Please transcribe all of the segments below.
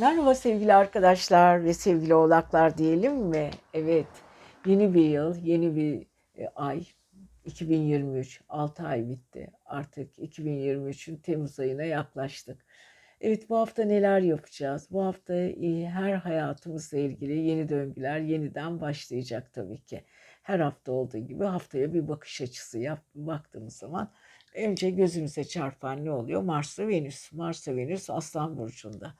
Merhaba sevgili arkadaşlar ve sevgili oğlaklar diyelim mi? Evet, yeni bir yıl, yeni bir e, ay. 2023, 6 ay bitti. Artık 2023'ün Temmuz ayına yaklaştık. Evet bu hafta neler yapacağız? Bu hafta e, her hayatımızla ilgili yeni döngüler yeniden başlayacak tabii ki. Her hafta olduğu gibi haftaya bir bakış açısı yap, baktığımız zaman önce gözümüze çarpan ne oluyor? Mars ve Venüs. Mars ve Venüs Aslan Burcu'nda.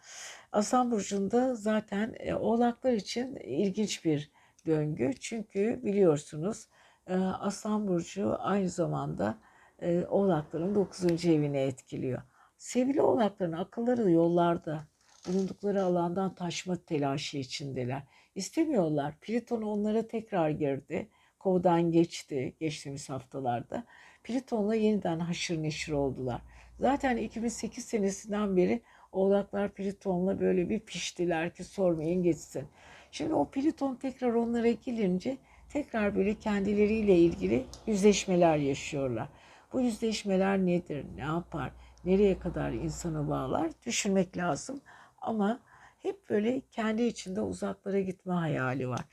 Aslan Burcu'nda zaten e, oğlaklar için ilginç bir döngü. Çünkü biliyorsunuz e, Aslan Burcu aynı zamanda e, oğlakların 9. evini etkiliyor. Sevgili oğlakların akılları yollarda, bulundukları alandan taşma telaşı içindeler. İstemiyorlar. Plüton onlara tekrar girdi. Kovdan geçti geçtiğimiz haftalarda. Plüton'la yeniden haşır neşir oldular. Zaten 2008 senesinden beri Oğlaklar Plüton'la böyle bir piştiler ki sormayın geçsin. Şimdi o Plüton tekrar onlara gelince tekrar böyle kendileriyle ilgili yüzleşmeler yaşıyorlar. Bu yüzleşmeler nedir, ne yapar, nereye kadar insanı bağlar düşünmek lazım. Ama hep böyle kendi içinde uzaklara gitme hayali var.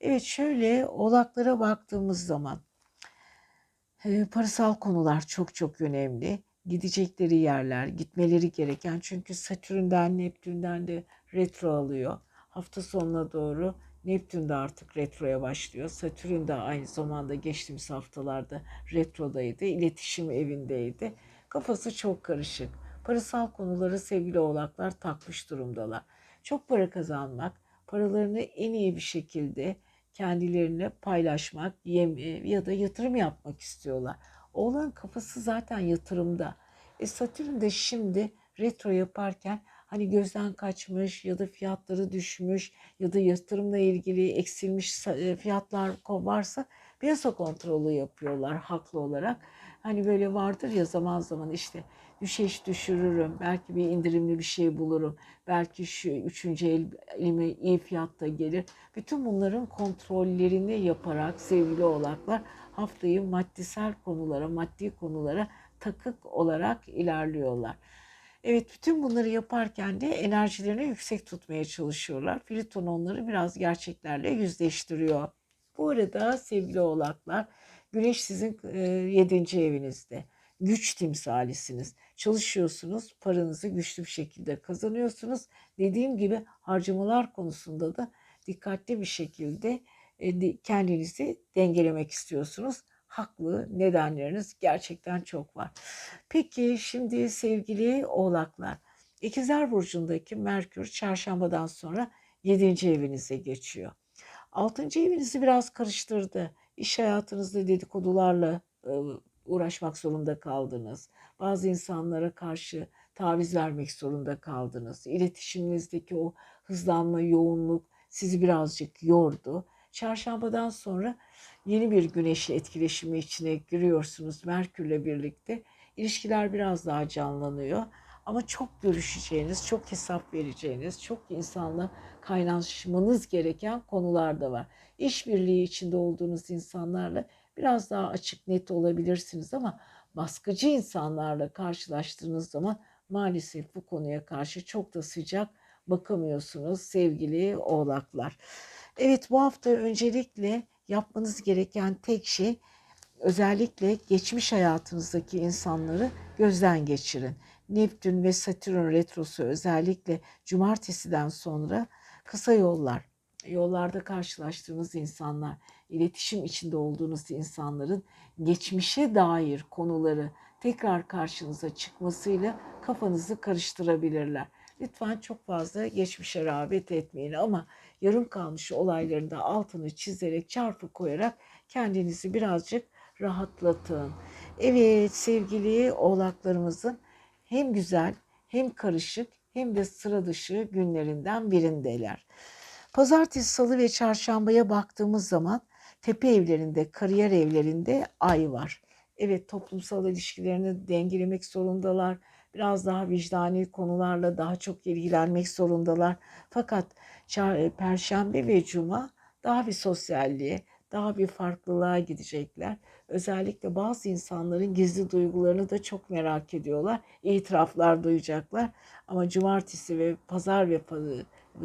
Evet şöyle oğlaklara baktığımız zaman e, parasal konular çok çok önemli. Gidecekleri yerler, gitmeleri gereken çünkü Satürn'den, Neptün'den de retro alıyor. Hafta sonuna doğru Neptün de artık retroya başlıyor. Satürn de aynı zamanda geçtiğimiz haftalarda retrodaydı. İletişim evindeydi. Kafası çok karışık. Parasal konuları sevgili oğlaklar takmış durumdalar. Çok para kazanmak, paralarını en iyi bir şekilde kendilerine paylaşmak yem, ya da yatırım yapmak istiyorlar. Oğlan kafası zaten yatırımda. E Satürn de şimdi retro yaparken hani gözden kaçmış ya da fiyatları düşmüş ya da yatırımla ilgili eksilmiş e, fiyatlar varsa piyasa kontrolü yapıyorlar haklı olarak. Hani böyle vardır ya zaman zaman işte düşeş düşürürüm, belki bir indirimli bir şey bulurum, belki şu üçüncü el, elime iyi fiyatta gelir. Bütün bunların kontrollerini yaparak sevgili oğlaklar haftayı maddisel konulara, maddi konulara takık olarak ilerliyorlar. Evet bütün bunları yaparken de enerjilerini yüksek tutmaya çalışıyorlar. Plüton onları biraz gerçeklerle yüzleştiriyor. Bu arada sevgili oğlaklar Güneş sizin yedinci evinizde. Güç timsalisiniz. Çalışıyorsunuz, paranızı güçlü bir şekilde kazanıyorsunuz. Dediğim gibi harcamalar konusunda da dikkatli bir şekilde kendinizi dengelemek istiyorsunuz. Haklı nedenleriniz gerçekten çok var. Peki şimdi sevgili oğlaklar, İkizler Burcu'ndaki Merkür çarşambadan sonra 7. evinize geçiyor. 6. evinizi biraz karıştırdı. İş hayatınızda dedikodularla uğraşmak zorunda kaldınız. Bazı insanlara karşı taviz vermek zorunda kaldınız. İletişiminizdeki o hızlanma, yoğunluk sizi birazcık yordu. Çarşambadan sonra yeni bir güneşi etkileşimi içine giriyorsunuz Merkürle birlikte. İlişkiler biraz daha canlanıyor. Ama çok görüşeceğiniz, çok hesap vereceğiniz, çok insanla kaynaşmanız gereken konular da var. İşbirliği içinde olduğunuz insanlarla biraz daha açık net olabilirsiniz ama baskıcı insanlarla karşılaştığınız zaman maalesef bu konuya karşı çok da sıcak bakamıyorsunuz sevgili oğlaklar. Evet bu hafta öncelikle yapmanız gereken tek şey özellikle geçmiş hayatınızdaki insanları gözden geçirin. Neptün ve Satürn retrosu özellikle cumartesiden sonra kısa yollar, yollarda karşılaştığınız insanlar, iletişim içinde olduğunuz insanların geçmişe dair konuları tekrar karşınıza çıkmasıyla kafanızı karıştırabilirler. Lütfen çok fazla geçmişe rağbet etmeyin ama yarım kalmış olayların da altını çizerek çarpı koyarak kendinizi birazcık rahatlatın. Evet sevgili oğlaklarımızın hem güzel hem karışık hem de sıra dışı günlerinden birindeler. Pazartesi, salı ve çarşambaya baktığımız zaman tepe evlerinde, kariyer evlerinde ay var. Evet toplumsal ilişkilerini dengelemek zorundalar. Biraz daha vicdani konularla daha çok ilgilenmek zorundalar. Fakat perşembe ve cuma daha bir sosyalliğe, daha bir farklılığa gidecekler. özellikle bazı insanların gizli duygularını da çok merak ediyorlar. İtiraflar duyacaklar. Ama cumartesi ve pazar ve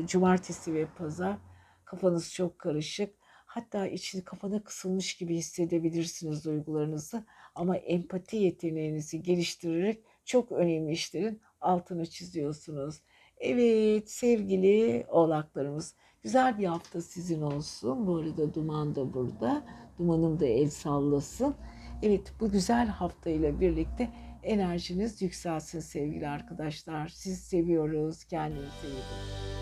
cumartesi ve pazar kafanız çok karışık. Hatta içi kafana kısılmış gibi hissedebilirsiniz duygularınızı. Ama empati yeteneğinizi geliştirerek çok önemli işlerin altını çiziyorsunuz. Evet sevgili oğlaklarımız güzel bir hafta sizin olsun. Bu arada Duman da burada. Dumanım da el sallasın. Evet bu güzel haftayla birlikte enerjiniz yükselsin sevgili arkadaşlar. Sizi seviyoruz. Kendinize iyi bakın.